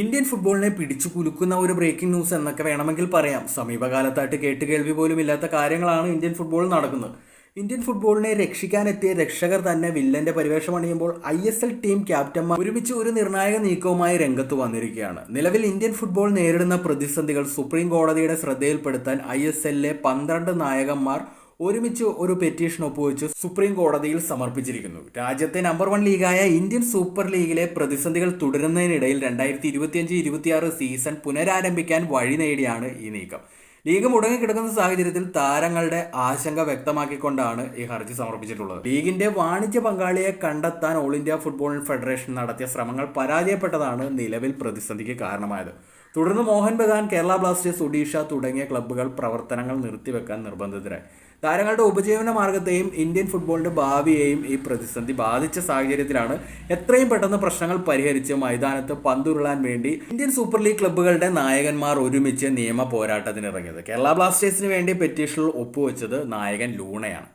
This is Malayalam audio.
ഇന്ത്യൻ ഫുട്ബോളിനെ പിടിച്ചു കുലുക്കുന്ന ഒരു ബ്രേക്കിംഗ് ന്യൂസ് എന്നൊക്കെ വേണമെങ്കിൽ പറയാം. സമീപകാലത്തായിട്ട് കേട്ടുകേൾവി പോലും ഇല്ലാത്ത കാര്യങ്ങളാണ് ഇന്ത്യൻ ഫുട്ബോൾ നടക്കുന്നത്. ഇന്ത്യൻ ഫുട്ബോളിനെ രക്ഷിക്കാനെത്തിയ രക്ഷകർ തന്നെ വില്ലന്റെ പരിവേഷം അണിയുമ്പോൾ ഐ എസ് എൽ ടീം ക്യാപ്റ്റന്മാർ ഒരുമിച്ച് ഒരു നിർണായക നീക്കവുമായി രംഗത്ത് വന്നിരിക്കുകയാണ്. നിലവിൽ ഇന്ത്യൻ ഫുട്ബോൾ നേരിടുന്ന പ്രതിസന്ധികൾ സുപ്രീം കോടതിയുടെ ശ്രദ്ധയിൽപ്പെടുത്താൻ ഐ എസ് എല്ലിലെ പന്ത്രണ്ട് നായകന്മാർ ഒരുമിച്ച് ഒരു പെറ്റീഷൻ ഒപ്പുവെച്ച് സുപ്രീം കോടതിയിൽ സമർപ്പിച്ചിരിക്കുന്നു. രാജ്യത്തെ നമ്പർ വൺ ലീഗായ ഇന്ത്യൻ സൂപ്പർ ലീഗിലെ പ്രതിസന്ധികൾ തുടരുന്നതിനിടയിൽ രണ്ടായിരത്തി ഇരുപത്തിയഞ്ച് ഇരുപത്തിയാറ് സീസൺ പുനരാരംഭിക്കാൻ വഴി നേടിയാണ് ഈ നീക്കം. ലീഗ് മുടങ്ങിക്കിടക്കുന്ന സാഹചര്യത്തിൽ താരങ്ങളുടെ ആശങ്ക വ്യക്തമാക്കിക്കൊണ്ടാണ് ഈ ഹർജി സമർപ്പിച്ചിട്ടുള്ളത്. ലീഗിന്റെ വാണിജ്യ പങ്കാളിയെ കണ്ടെത്താൻ ഓൾ ഇന്ത്യ ഫുട്ബോൾ ഫെഡറേഷൻ നടത്തിയ ശ്രമങ്ങൾ പരാജയപ്പെട്ടതാണ് നിലവിൽ പ്രതിസന്ധിക്ക് കാരണമായത്. തുടർന്ന് മോഹൻ ബഗാൻ കേരള ബ്ലാസ്റ്റേഴ്സ് ഒഡീഷ തുടങ്ങിയ ക്ലബ്ബുകൾ പ്രവർത്തനങ്ങൾ നിർത്തിവെക്കാൻ നിർബന്ധിതരായി. താരങ്ങളുടെ ഉപജീവന മാർഗത്തെയും ഇന്ത്യൻ ഫുട്ബോളിന്റെ ഭാവിയെയും ഈ പ്രതിസന്ധി ബാധിച്ച സാഹചര്യത്തിലാണ് എത്രയും പെട്ടെന്ന് പ്രശ്നങ്ങൾ പരിഹരിച്ച് മൈതാനത്ത് പന്തുരുളാൻ വേണ്ടി ഇന്ത്യൻ സൂപ്പർ ലീഗ് ക്ലബ്ബുകളുടെ നായകന്മാർ ഒരുമിച്ച് നിയമ പോരാട്ടത്തിനിറങ്ങിയത്. കേരള ബ്ലാസ്റ്റേഴ്സിന് വേണ്ടി പെറ്റീഷനിൽ ഒപ്പുവെച്ചത് നായകൻ ലൂണയാണ്.